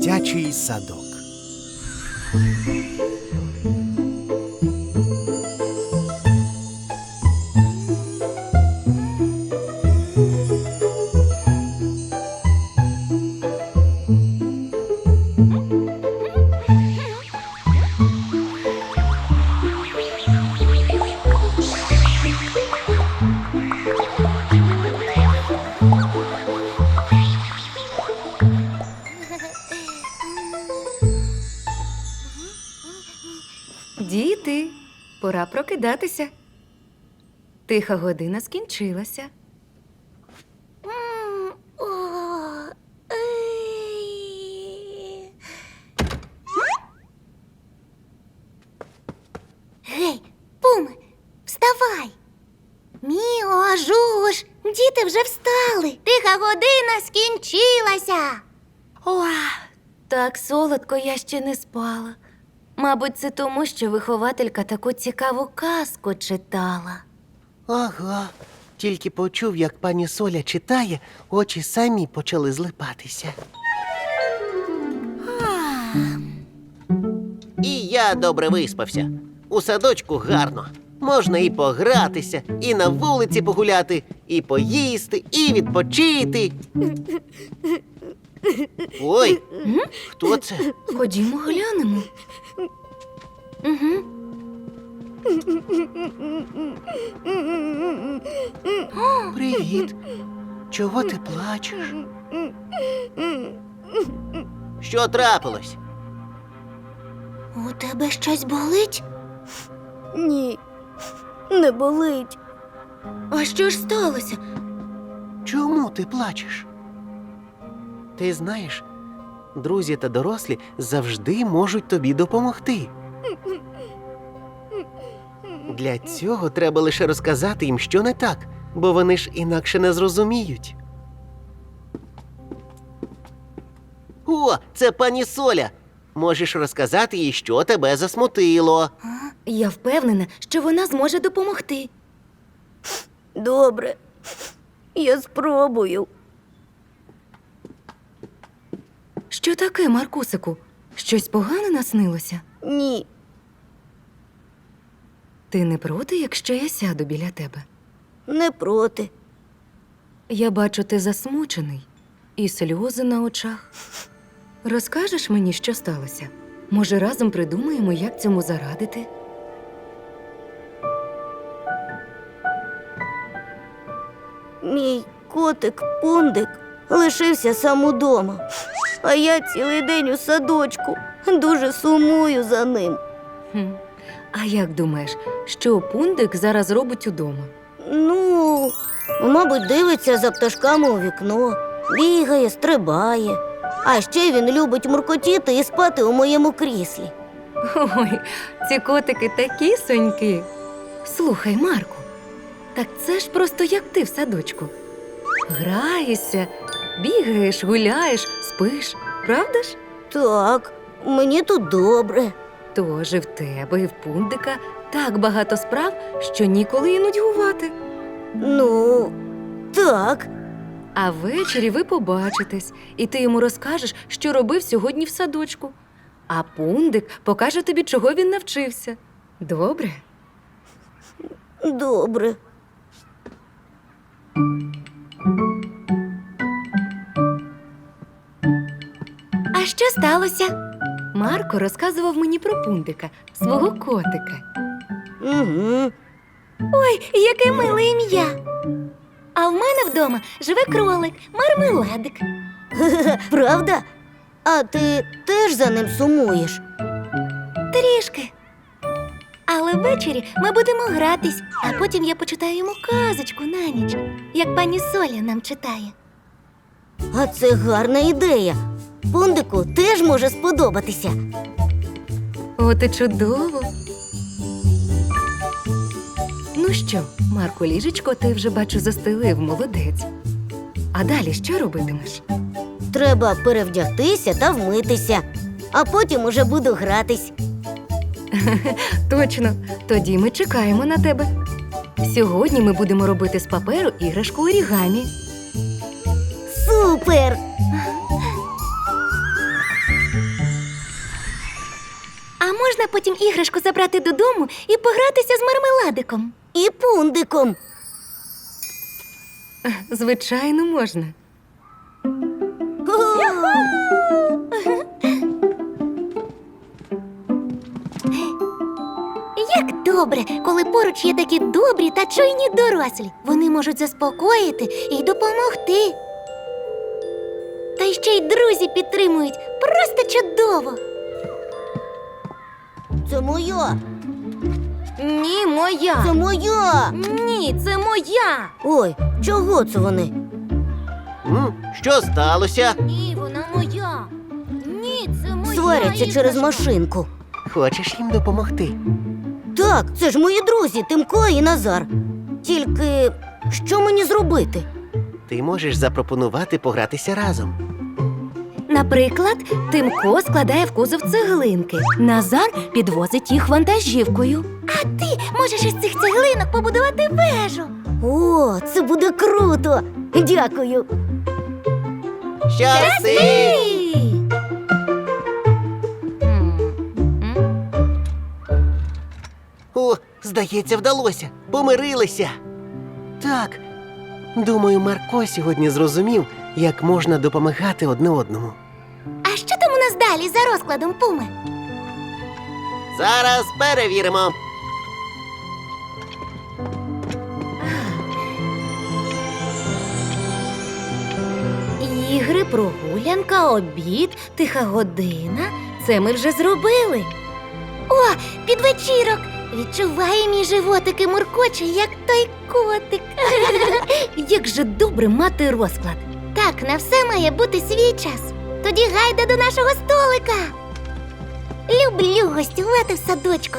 Дитячий садок. Пора прокидатися. Тиха година скінчилася. Гей, Пуме, вставай. Міо, жуж, діти вже встали. Тиха година скінчилася. О, так солодко я ще не спала. Мабуть, це тому, що вихователька таку цікаву казку читала. Ага. Тільки почув, як пані Соля читає, очі самі почали злипатися. І я добре виспався. У садочку гарно. Можна і погратися, і на вулиці погуляти, і поїсти, і відпочити. Ой, хто це? Ходімо глянемо. Угу. Привіт. Чого ти плачеш? Що трапилось? У тебе щось болить? Ні, не болить. А що ж сталося? Чому ти плачеш? Ти знаєш, друзі та дорослі завжди можуть тобі допомогти. Для цього треба лише розказати їм, що не так, бо вони ж інакше не зрозуміють. О, це пані Соля. Можеш розказати їй, що тебе засмутило. Я впевнена, що вона зможе допомогти. Добре, я спробую. Що таке, Маркусику? Щось погане наснилося? Ні, Ти не проти, якщо я сяду біля тебе? не проти. Я бачу, ти засмучений і сльози на очах. Розкажеш мені, що сталося? Може, разом придумаємо, як цьому зарадити? Мій котик Пундик лишився сам удома, а я цілий день у садочку дуже сумую за ним. Хм. А як думаєш, що пундик зараз робить удома? Ну, мабуть, дивиться за пташками у вікно, бігає, стрибає. А ще він любить муркотіти і спати у моєму кріслі. Ой, ці котики такі соньки. Слухай, Марку, так це ж просто як ти в садочку. Граєшся, бігаєш, гуляєш, спиш, правда ж? Так, мені тут добре. Тож і в тебе, і в пундика так багато справ, що ніколи і нудьгувати. Ну, так. А ввечері ви побачитесь, і ти йому розкажеш, що робив сьогодні в садочку. А пундик покаже тобі, чого він навчився. Добре? Добре. Що сталося? Марко розказував мені про пундика, свого котика. Угу. Ой, яке миле ім'я. А в мене вдома живе кролик, мармеладик. Правда? А ти теж за ним сумуєш? Трішки. Але ввечері ми будемо гратись, а потім я почитаю йому казочку на ніч, як пані Соля нам читає. А це гарна ідея. Пундику теж може сподобатися. От і чудово. Ну що, Марко ліжечко, ти вже бачу застелив, молодець. А далі що робитимеш? Треба перевдягтися та вмитися, а потім уже буду гратись. Точно, тоді ми чекаємо на тебе. Сьогодні ми будемо робити з паперу іграшку орігамі. Супер! Можна потім іграшку забрати додому і погратися з мармеладиком? І пундиком. Звичайно, можна. Як добре, коли поруч є такі добрі та чуйні дорослі. Вони можуть заспокоїти і допомогти. Та й ще й друзі підтримують. Просто чудово. Це моя! Ні, моя. Це моя! Ні, це моя. Ой, чого це вони? М? Що сталося? Ні, вона моя. Ні, це моя. Сваряться через іграшка. машинку. Хочеш їм допомогти? Так, це ж мої друзі Тимко і Назар. Тільки що мені зробити? Ти можеш запропонувати погратися разом. Наприклад, Тимко складає в кузов цеглинки. Назар підвозить їх вантажівкою. А ти можеш із цих цеглинок побудувати вежу. О, це буде круто! Дякую. Щасти! О, здається, вдалося. Помирилися. Так. Думаю, Марко сьогодні зрозумів, як можна допомагати одне одному. Далі за розкладом пуми? Зараз перевіримо. Ігри, прогулянка, обід, тиха година. Це ми вже зробили. О, підвечірок! Відчуває мій животик і муркоче, як той котик. Як же добре мати розклад. Так, на все має бути свій час. Тоді гайда до нашого столика. Люблю гостювати в садочку.